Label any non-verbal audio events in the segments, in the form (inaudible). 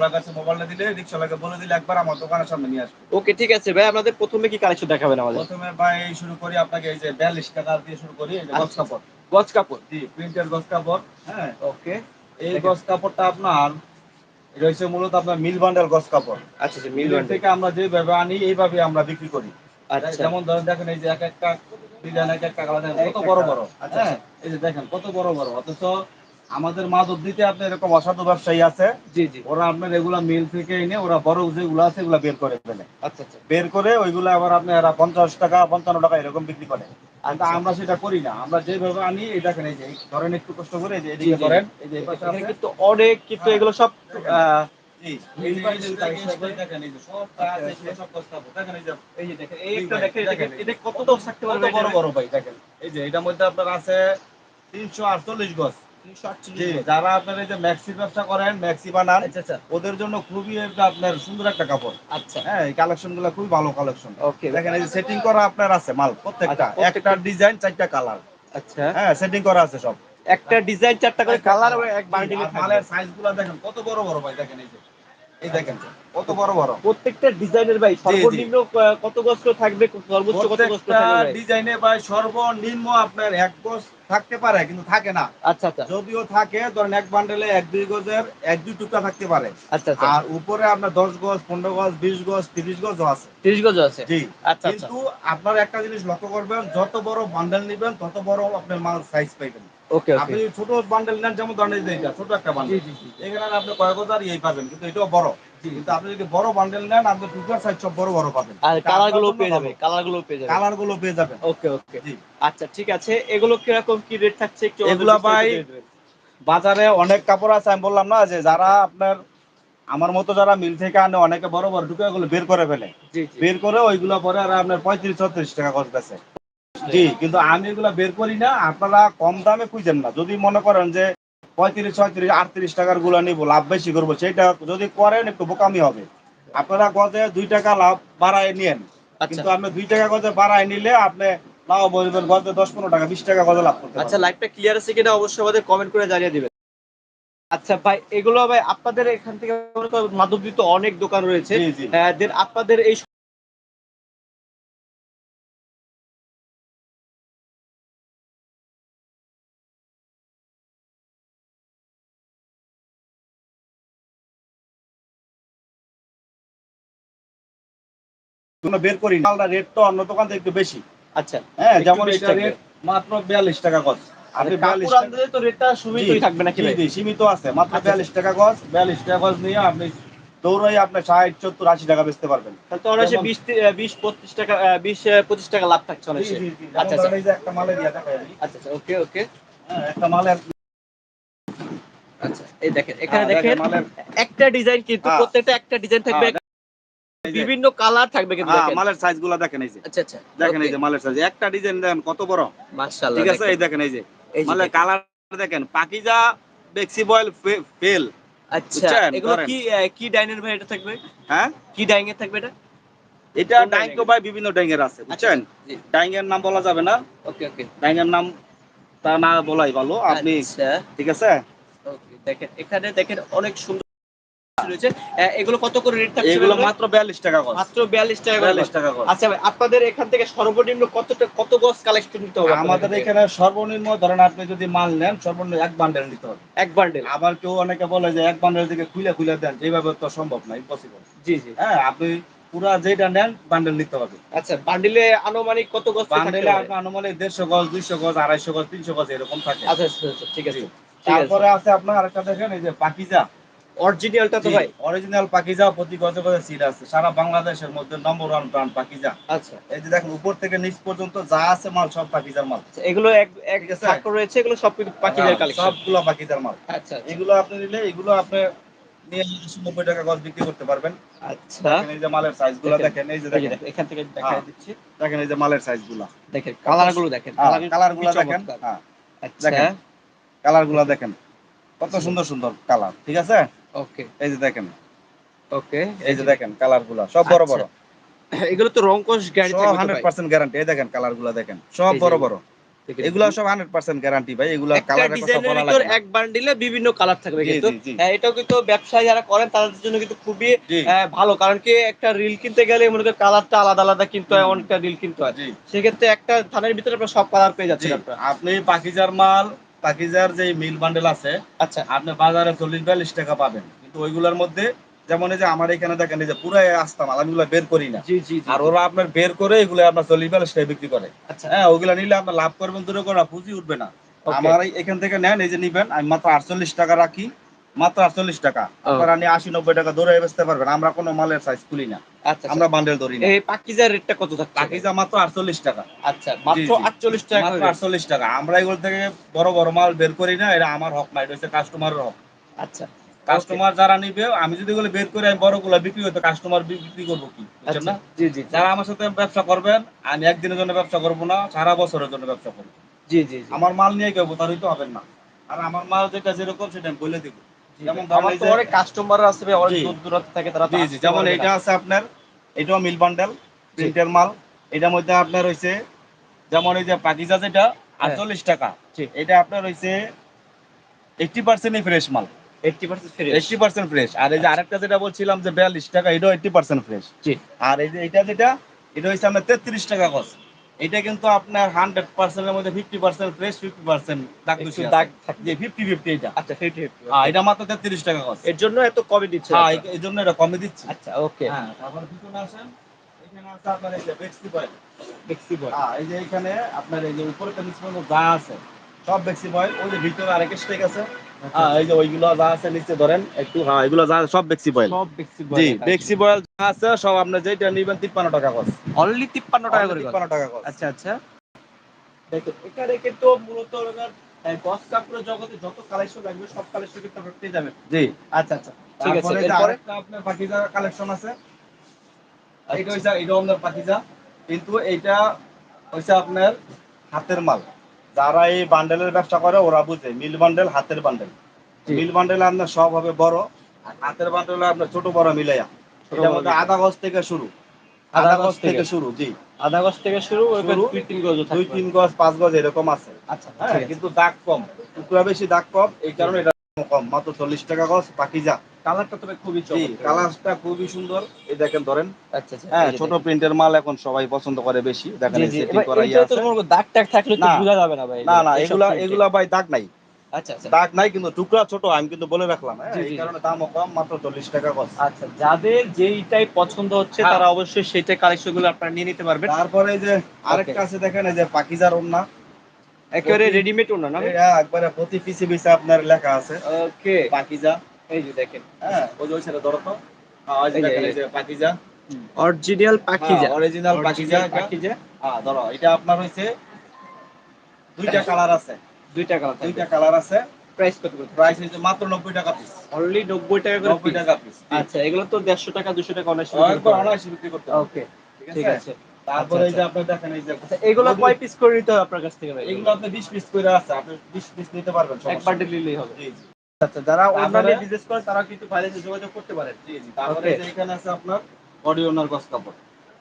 আপনার কাছে মোবাইলটা দিলে রিক্সাওয়ালাকে বলে দিলে একবার আমার দোকানের সামনে নিয়ে আসবে। ওকে ঠিক আছে। ভাই আপনাদের প্রথমে কি কালেকশন দেখাবেন আমাদের? প্রথমে ভাই শুরু করি আপনাকে এই যে বিয়াল্লিশ টাকা দিয়ে শুরু করি এই যে গজ আচ্ছা। কাপড়। গজ কাপড়? জি প্রিন্টের গজ কাপড় হ্যাঁ। ওকে। এই গজ কাপড়টা আপনার হচ্ছে মূলত আপনার মিল বান্ডেল গজ কাপড়। আচ্ছা আচ্ছা মিল থেকে আমরা যেভাবে আনি এইভাবে আমরা বিক্রি করি। আচ্ছা। যেমন ধরেন দেখেন এই যে এক একটা ডিজাইন এক একটা কালার কত বড় বড়। আচ্ছা, হ্যাঁ এই যে দেখেন কত বড় বড়। অথচ আমাদের মাদক দিতে আপনার এরকম অসাধু ব্যবসায়ী আছে। জি জি। ওরা আপনার এগুলা মিল থেকে এনে ওরা বড় যেগুলো আছে এগুলা বের করে ফেলে। আচ্ছা আচ্ছা। বের করে ওইগুলো আবার আপনি এরা পঞ্চাশ টাকা পঞ্চান্ন টাকা এরকম বিক্রি করে। আর আচ্ছা। আমরা সেটা করি না। আমরা যেভাবে আনি এই দেখেন এই যে ধরেন একটু কষ্ট করে এই যে এদিকে এই যে আছে। কিন্তু অনেক কিন্তু এগুলো সব আহ, জি, এই যে- এই যে এই দেখেন এই যে সব কাজ এগুলো সব কত দশ থাকতে কত পারবে বড় বড় ভাই দেখেন। এই যে এটার মধ্যে আপনার আছে তিনশো আটচল্লিশ গজ। জি যারা আপনার এই যে ম্যাক্সি ব্যবসা করেন ম্যাক্সি বানান আচ্ছা আচ্ছা। ওদের জন্য খুবই একটা আপনার সুন্দর একটা কাপড়। আচ্ছা। হ্যাঁ এই কালেকশনগুলো খুবই ভালো কালেকশন। ওকে দেখেন এই যে সেটিং করা আপনার আছে মাল প্রত্যেকটা। আচ্ছা, একটা ডিজাইন চারটা কালার আচ্ছা। হ্যাঁ সেটিং করা আছে সব। একটা ডিজাইন চারটা করে কালার এক বান্ডিলে মালের সাইজগুলো দেখেন কত বড় বড় ভাই দেখেন এই যে। এই দেখেন কত বড় বড়। প্রত্যেকটা ডিজাইনের ভাই সর্বনিম্ন কত গজ থাকবে সর্বোচ্চ কত গজ থাকবে ডিজাইনে ভাই সর্বনিম্ন আপনার এক গজ থাকতে পারে কিন্তু থাকে না। আচ্ছা আচ্ছা। যদিও থাকে ধরেন এক বান্ডেলে এক দুই গজের এক দুই টুকরা থাকতে পারে। আচ্ছা আচ্ছা। আর উপরে আপনার দশ গজ পনেরো গজ বিশ গজ তিরিশ গজ আছে। 30 গজ আছে? জি। আচ্ছা আচ্ছা। কিন্তু আপনার একটা জিনিস লক্ষ্য করবেন যত বড় বান্ডেল নিবেন তত বড় আপনার মাল সাইজ পাইবেন। ওকে আপনি ছোট বান্ডেল নেন যেমন ধরেন এই এটা, ছোট একটা বান্ডেল এখানে আপনি কয়েক হাজার এই পাবেন কিন্তু এটাও বড়। কিন্তু আপনি যদি বড় বান্ডেল নেন আপনি সাইজ সব বড় বড় পাবেন। আর কালারগুলো পেয়ে যাবে কালারগুলো পেয়ে যাবে কালারগুলো পেয়ে যাবেন। ওকে ওকে আচ্ছা ঠিক আছে। এগুলো কীরকম কি রেট থাকছে? একটু এগুলা ভাই। বাজারে অনেক কাপড় আছে আমি বললাম না যে যারা আপনার আমার মতো যারা মিল থেকে আনে অনেকে বড় বড় ঢুকে ওগুলো বের করে ফেলে। বের করে ওইগুলো পরে আর আপনার পঁয়ত্রিশ ছত্রিশ টাকা খরচ আছে। জি কিন্তু আমি এগুলা বের করি না আপনারা কম দামে খুঁজেন না। যদি মনে করেন যে পঁয়ত্রিশ ছয়ত্রিশ আটত্রিশ টাকারগুলা নিবো লাভ বেশি করব সেটা যদি করেন একটু বোকামি হবে। আপনারা গজে দুই টাকা লাভ বাড়ায় নিয়েন। আচ্ছা। কিন্তু আপনি দুই টাকা গজে বাড়ায় নিলে আপনি লাভ বলবেন গজে দশ পনেরো টাকা বিশ টাকা গজে লাভ করতে আচ্ছা। লাইভটা ক্লিয়ার আছে কিনা অবশ্যই আমাদের কমেন্ট করে জানিয়ে দিবেন। আচ্ছা ভাই এগুলো ভাই আপনাদের এখান থেকে মাধবদী তো অনেক দোকান রয়েছে। আপনাদের এই কোনো বের করি মালটা রেট তো অন্য দোকান থেকে একটু বেশি। আচ্ছা। হ্যাঁ যেমন এটা রেট মাত্র বিয়াল্লিশ টাকা গজ। আপনি আপনি বিয়াল্লিশ তো রেটটা সীমিতই থাকবে নাকি ভাই? জি, জি, সীমিত আছে মাত্র আচ্ছা, বিয়াল্লিশ টাকা গজ। বিয়াল্লিশ টাকা গজ নিয়ে আপনি দৌড়াই আপনি ষাট সত্তর আশি টাকা বেচতে পারবেন। তাহলে তো অনায়াসে টাকা আহ, বিশ আহ, পঁচিশ টাকা লাভ থাকছে অনায়াসে। আচ্ছা, এই যে একটা মালের দেখাই আচ্ছা আচ্ছা ওকে ওকে। হ্যাঁ, একটা মালের আচ্ছা এই দেখেন এখানে হ্যাঁ, দেখেন একটা ডিজাইন কিন্তু হ্যাঁ। প্রত্যেকটা একটা ডিজাইন থাকবে হ্যাঁ, বিভিন্ন কালার থাকবে কিন্তু হ্যাঁ, মালের সাইজগুলা দেখেন এই যে। আচ্ছা আচ্ছা। দেখেন এই যে মালের সাইজ একটা ডিজাইন দেখেন কত বড়? মাশাআল্লাহ ঠিক আছে? এই দেখেন। এই যে। মালের কালার দেখেন পাকিজা বেক্সি বয়েল ফেল। আচ্ছা এগুলো কি কি ডাইনের ভাই এটা থাকবে? হ্যাঁ? কি ডাইং এর থাকবে এটা? এটা কোন ডাইং তো ভাই বিভিন্ন ডাইংয়ের আছে বুঝছেন? জি। ডাইংয়ের নাম বলা যাবে না। ওকে ওকে। নাম তা না বলাই ভালো আপনি আচ্ছা। ঠিক আছে? দেখেন এখানে দেখেন অনেক সুন্দর রয়েছে এগুলো কত করে রেট থাকছে এগুলো মাত্র বিয়াল্লিশ টাকা করে মাত্র 42 টাকা করে বিয়াল্লিশ টাকা করে আচ্ছা ভাই আপনাদের এখান থেকে সর্বনিম্ন কতটা কত গজ কালেকশন নিতে হবে আমাদের এখানে সর্বনিম্ন ধরেন আপনি যদি মাল নেন সর্বনিম্ন এক বান্ডেল নিতে হবে। এক বান্ডেল আবার কেউ অনেকে বলে যে এক বান্ডেল থেকে খুলে খুলে দেন এইভাবে তো সম্ভব না ইম্পসিবল জি জি। হ্যাঁ আপনি পুরা যেটা নেন বান্ডেল নিতে হবে। আচ্ছা বান্ডিলে আনুমানিক কত গজ বান্ডেলে আনুমানিক দেড়শো গজ দুইশো গজ আড়াইশো গজ তিনশো গজ এরকম থাকে। আচ্ছা আচ্ছা ঠিক আছে। তারপরে আছে আপনার আরেকটা দেখেন এই যে পাকিজা। অরিজিনালটা তো ভাই। অরিজিনাল পাকিজা প্রতি গজে গজে সিট আছে। সারা বাংলাদেশের মধ্যে নম্বর ওয়ান ব্রান্ড পাকিজা আচ্ছা। এই যে দেখেন উপর থেকে নিচ পর্যন্ত যা আছে মাল সব পাকিজার মাল। আচ্ছা, এগুলো এক এক থাক রয়েছে এগুলো সব পাখিদের হ্যাঁ, কালেকশন সবগুলো পাকিজার মাল। আচ্ছা আচ্ছা, এগুলো আপনি নিলে এগুলো আপনি নিয়ে নব্বই টাকা গজ বিক্রি করতে পারবেন। আচ্ছা। এই যে মালের সাইজগুলো দেখেন। এই যে দেখেন এখান থেকে দেখাই হ্যাঁ। দিচ্ছি। দেখেন এই যে মালের সাইজগুলা দেখেন কালারগুলো দেখেন কালারগুলা দেখেন হ্যাঁ আচ্ছা। দেখেন। কালারগুলা দেখেন। কত সুন্দর সুন্দর কালার ঠিক আছে? ওকে এই যে দেখেন। ওকে এই যে দেখেন কালারগুলা সব বড় আচ্ছা, বড়। (coughs) এগুলো তো রং গ্যারান্টি সব থাকবে তো হান্ড্রেড ভাই। পার্সেন্ট গ্যারান্টি এই দেখেন কালারগুলা দেখেন সব বড় বড়। এগুলো সব হান্ড্রেড পার্সেন্ট গ্যারান্টি ভাই এগুলো ডিজাইনের ভিতর এক বান্ডিলে বিভিন্ন কালার থাকবে কিন্তু। হ্যাঁ, এটাও কিন্তু ব্যবসায়ী যারা করেন তাদের জন্য কিন্তু খুবই ভালো। কারণ কি একটা রিল কিনতে গেলে মনে করেন কালারটা আলাদা আলাদা কিনতে হয়। অনেকটা রিল কিনতে হয়। সেক্ষেত্রে একটা থানের ভিতরে সব কালার পেয়ে যাচ্ছেন আপনি পাকিজার মাল পাকিজার যে মিল বান্ডেল আছে আচ্ছা। আপনি বাজারে চল্লিশ বিয়াল্লিশ টাকা পাবেন। কিন্তু ওইগুলোর মধ্যে যেমন এই যে আমার এখানে দেখেন এই যে পুরো আসতাম আমি ওগুলো বের করি না। আর ওরা আপনার বের করে এগুলো আপনার চল্লিশ বিয়াল্লিশ টাকা বিক্রি করে। আচ্ছা। হ্যাঁ ওগুলো নিলে আপনার লাভ করবেন দূরে করে পুঁজি উঠবে না। আমার এখান থেকে নেন এই যে নিবেন আমি মাত্র আটচল্লিশ টাকা রাখি। মাত্র আটচল্লিশ টাকা। আপনারা নিয়ে আশি নব্বই টাকা ধরে বেচতে পারবেন। আমরা কোনো মালের সাইজ খুলি না। আচ্ছা আমরা বান্ডেল ধরি না। এই পাকিজার রেটটা কত থাকছে? পাকিজা মাত্র আটচল্লিশ টাকা। আচ্ছা মাত্র। 48 টাকা মাত্র আটচল্লিশ টাকা। আমরা এগুলো থেকে বড় বড় মাল বের করি না। এটা আমার হক না এটা হচ্ছে কাস্টমারের হক। আচ্ছা। কাস্টমার যারা নিবে আমি যদি এগুলো বের করে আমি বড়গুলো বিক্রি হতো কাস্টমার বিক্রি করব কি? বুঝছেন আচ্ছা না? জি জি যারা আমার সাথে ব্যবসা করবেন আমি একদিনের জন্য ব্যবসা করব না সারা বছরের জন্য ব্যবসা করব। জি জি জি। আমার মাল নিয়ে কেউ প্রতারিত হবেন না। আর আমার মাল যেটা যেরকম সেটা আমি বলে দিব। যেমন আমার তো অনেক কাস্টমার আছে ভাই, অনেক দূর দূরান্ত থেকে তারা জি জি। যেমন এটা আছে আপনার এটাও মিল বান্ডেল প্রিন্টের মাল। এটার মধ্যে আপনার হইছে যেমন এই যে পাকিজা যেটা আটচল্লিশ টাকা। হ্যাঁ। এটা আপনার হইছে এইটটি পার্সেন্টই ফ্রেশ মাল। 80% এইটটি পার্সেন্ট ফ্রেশ আর এই যে আরেকটা যেটা বলছিলাম যে বিয়াল্লিশ টাকা এটাও এইটটি পার্সেন্ট ফ্রেশ। আর এই যে এটা যেটা এটা হচ্ছে আপনার তেত্রিশ টাকা গছ এটা কিন্তু আপনার হান্ড্রেড পার্সেন্টের মধ্যে fifty percent fresh fifty percent দাগ একটু দাগ যে ফিফটি ফিফটি এটা। আচ্ছা 50 হ্যাঁ এটা মাত্র তেত্রিশ টাকা গছ এর জন্য এত কমে দিচ্ছে? হ্যাঁ এই জন্য এটা কমে দিচ্ছে। আচ্ছা ওকে হ্যাঁ তারপর পিছনে আসেন। এখানে আছে আপনার এই যে বেক্সি বয়েল বল হ্যাঁ এই যে এখানে আপনার এই যে উপরে নিচে পর্যন্ত যা আছে। সব বেক্সি বয়েল ওই যে ভিতরে আরেক স্টেক আছে। এই যে ওইগুলো যা আছে নিচে ধরেন একটু হ্যাঁ এগুলো যা সব বেক্সি বয়েল সব দেখছি জি বেক্সি বয়েল যা আছে সব যেটা নিবেন টাকা কস অনলি 53 টাকা করে তিপ্পান্ন টাকা কস আচ্ছা আচ্ছা। দেখো এখানে কিন্তু মূলত গস কাপড়ের জগতে যত কালেকশন লাগবে সব কালেকশন কিন্তু আপনারা পেয়ে যাবেন। জি। আচ্ছা আচ্ছা। ঠিক আছে এরপরে? আপনার কালেকশন আছে। এটা হইছে এটা আপনার পাকিজা কিন্তু এইটা হইছে আপনার হাতের মাল। যারা এই বান্ডেলের ব্যবসা করে ওরা বুঝে। মিল বান্ডেল হাতের বান্ডেল মিল বান্ডেল আপনার সব হবে বড় আর হাতের বান্ডেল আপনার ছোট বড় মিলাইয়া এটার মধ্যে আধা গজ থেকে শুরু। আধা গজ থেকে শুরু জি। আধা গজ থেকে শুরু দুই তিন গজ দুই তিন গজ পাঁচ গজ এরকম আছে। আচ্ছা হ্যাঁ কিন্তু দাগ কম। টুকরা বেশি দাগ কম এই কারণে এটা কম। মাত্র চল্লিশ টাকা গজ পাকিজা। কালারটা তবে খুবই চমৎকার। কালারটা খুবই সুন্দর। এই দেখেন ধরেন। আচ্ছা আচ্ছা হ্যাঁ ছোট প্রিন্টের মাল এখন সবাই পছন্দ করে বেশি। দেখেন এবার করা ইয়ে আছে। দাগ টাগ থাকলে তো বোঝা যাবে না ভাই। না না এগুলা এগুলা ভাই দাগ নাই। আচ্ছা আচ্ছা। দাগ নাই কিন্তু টুকরা ছোট আমি কিন্তু বলে রাখলাম হ্যাঁ? এই কারণে দামও কম মাত্র চল্লিশ টাকা আচ্ছা যাদের যেইটাই পছন্দ হচ্ছে হ্যাঁ। তারা অবশ্যই আপনারা নিয়ে নিতে পারবেন। তারপরে যে আরেকটা আছে দেখেন এই যে পাকিজার ওন্না একেবারে রেডিমেড না এটা একবারে প্রতি পিসে পিসে আপনার লেখা আছে। ওকে পাকিজা। এই যে দেখেন। হ্যাঁ। ওই যে ওই সাইডে ধরো তো। হ্যাঁ, ওই যে এই যে, দেখেন, এই এই যে Pakeezah. Original Pakeezah original Pakeezah. Original হ্যাঁ ধরো এটা আপনার হইছে দুইটা কালার আছে। দুইটা কালার দুইটা কালার আছে। প্রাইস কত করে? প্রাইস হইছে মাত্র নব্বই টাকা পিস অনলি 90 টাকা করে নব্বই piece। টাকা পিস আচ্ছা এগুলো তো 150 টাকা 200 টাকা অনায়াসে একবার অনায়াসে বিক্রি করতে হবে। ওকে ঠিক ঠিক আছে? তারপরে এই আচ্ছা, যে আপনি দেখেন এই যে আচ্ছা এগুলো কয় পিস করে নিতে হবে আপনার কাছ থেকে ভাই? এগুলো আপনি 20 পিস করে আছে আপনি 20 পিস নিতে পারবেন এক সমস্যা নেই। নিলেই হবে। জি জি। আচ্ছা যারা অনলাইনে বিজনেস করে তারা কিন্তু যোগাযোগ করতে পারেন জি জি তারপরে এখানে আছে আপনার বডি ওনার গস কাপড়।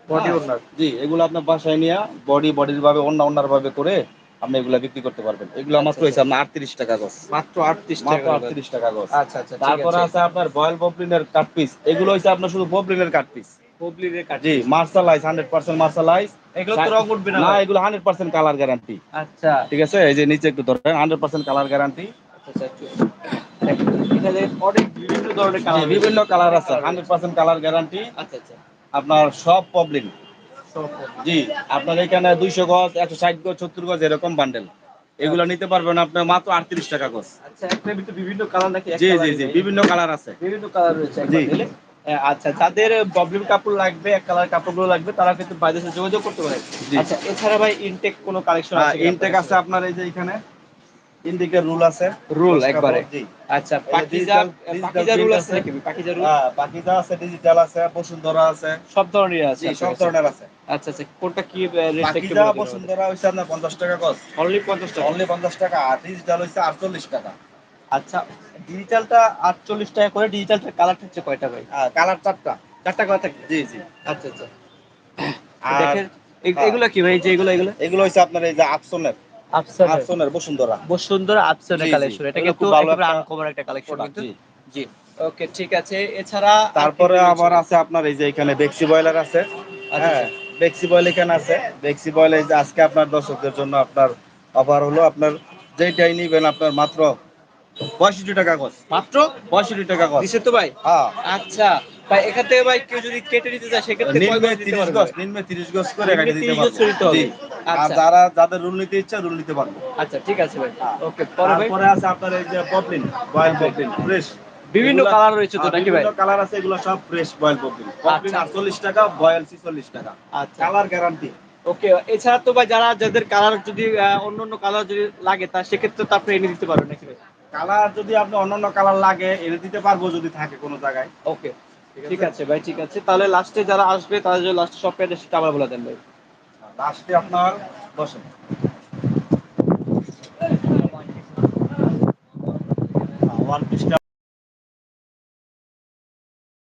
বডি হ্যাঁ। ওনার জি এগুলো আপনার বাসায় নিয়ে বডি বডির ভাবে অন্য অন্যার ভাবে করে আপনি এগুলা বিক্রি করতে পারবেন। এগুলো মাত্র আচ্ছা, হইছে আপনার 38 টাকা গস মাত্র 38 টাকা করে। 38 টাকা গস আচ্ছা আচ্ছা তারপরে আছে। আপনার বয়েল ববলিনের কাট পিস এগুলো হইছে আপনার শুধু ববলিনের কাট পিস পবলিরে কাট জি মার্শালাইজ 100% মার্শালাইজ এগুলো তো রং উঠবে না। না এগুলো 100% কালার গ্যারান্টি আচ্ছা। ঠিক আছে? এই যে নিচে একটু ধরেন 100% কালার গ্যারান্টি আচ্ছা আচ্ছা অনেক বিভিন্ন ধরনের কালার বিভিন্ন কালার আছে 100% কালার গ্যারান্টি আচ্ছা আচ্ছা। আপনার সব প্রবলেম জি আপনার এখানে 200 গজ 160 গজ 70 গজ এরকম বান্ডেল এগুলো নিতে পারবেন আপনি মাত্র 38 টাকা গজ। আচ্ছা একটা ভিতরে বিভিন্ন কালার নাকি জি জি জি বিভিন্ন কালার আছে। বিভিন্ন কালার রয়েছে জি। হ্যাঁ, আচ্ছা যাদের প্রবলেম কাপড় লাগবে এক কালার কাপড়গুলো লাগবে তারা কিন্তু বাইরে যোগাযোগ করতে পারে। আচ্ছা এছাড়া ভাই ইনটেক কোনো কালেকশন আছে ইনটেক আছে আপনার এই যে এখানে। ইনটেকের রুল আছে। রুল একবারে। আচ্ছা পাকিজা পাকিজা রুল আছে। নাকি? পাকিজা রুল হ্যাঁ বাকিটা আছে ডিজিটাল আছে বসুন্ধরা আছে। সব ধরনের আছে সব ধরনের আছে। আচ্ছা আচ্ছা কোনটা কি রেট বাকিটা বসুন্ধরা হইছে আপনার 50 টাকা অনলি 50 টাকা? অনলি 50 টাকা আর ডিজিটাল হইছে 48 টাকা। আচ্ছা ডিজিটালটা 48 টাকা করে ডিজিটালটা কালার থাকছে কয়টা ভাই? কালার চারটা। চারটা কালার থাকে জি জি। আচ্ছা আচ্ছা। আর হ্যাঁ। এগুলো কি ভাই যে এগুলো এগুলো? এগুলো হইছে আপনার এই যে আকসনের আফসানের। বসুন্ধরা। বসুন্ধরা আফসানের। কালেকশন এটা কিন্তু একেবারে আনকমন একটা কালেকশন কিন্তু। জি। ওকে ঠিক আছে। এছাড়া তারপরে আবার আছে আপনার এই যে এখানে বেক্সি বয়লার আছে। আচ্ছা, হ্যাঁ বেক্সি বয়েল এখানে আছে। বেক্সি বয়েল এই যে আজকে আপনার দর্শকদের জন্য আপনার অফার হলো। আপনার যেটাই নিবেন আপনার মাত্র পঁয়ষট্টি টাকা গজ। মাত্র? পঁয়ষট্টি টাকা গজ। তো ভাই? হ্যাঁ। আচ্ছা। ভাই এখান থেকে ভাই কেউ যদি কেটে নিতে চায় সেক্ষেত্রে নিম্নে তিরিশ পারবে? গজ নিম্নে তিরিশ গজ করে কাটিয়ে দিতে 30 গজ করে হবে। আর। যারা যাদের রুল নিতে ইচ্ছা রুল নিতে পারব। আচ্ছা ঠিক আছে ভাই। ওকে পরে আছে আপনার এই যে পপলিন বয়েল পপলিন ফ্রেশ বিভিন্ন কালার রয়েছে তো নাকি ভাই? কালার আছে এগুলো সব ফ্রেশ বয়েল পপলিন পপলিন আচ্ছা। আটচল্লিশ টাকা বয়েল ছিচল্লিশ টাকা। আচ্ছা। কালার গ্যারান্টি ওকে এছাড়া তো ভাই যারা যাদের কালার যদি অন্য অন্য কালার যদি লাগে তা সেক্ষেত্রে তো আপনি এনে দিতে পারবেন নাকি ভাই? কালার যদি আপনি অন্যান্য কালার লাগে এনে দিতে পারব যদি থাকে কোনো জায়গায়। ওকে ঠিক আছে? ভাই ঠিক আছে। তাহলে লাস্টে যারা আসবে তাদের লাস্টে সব সেটা আবার বলে দেন ভাই। লাস্টে আপনার বসেন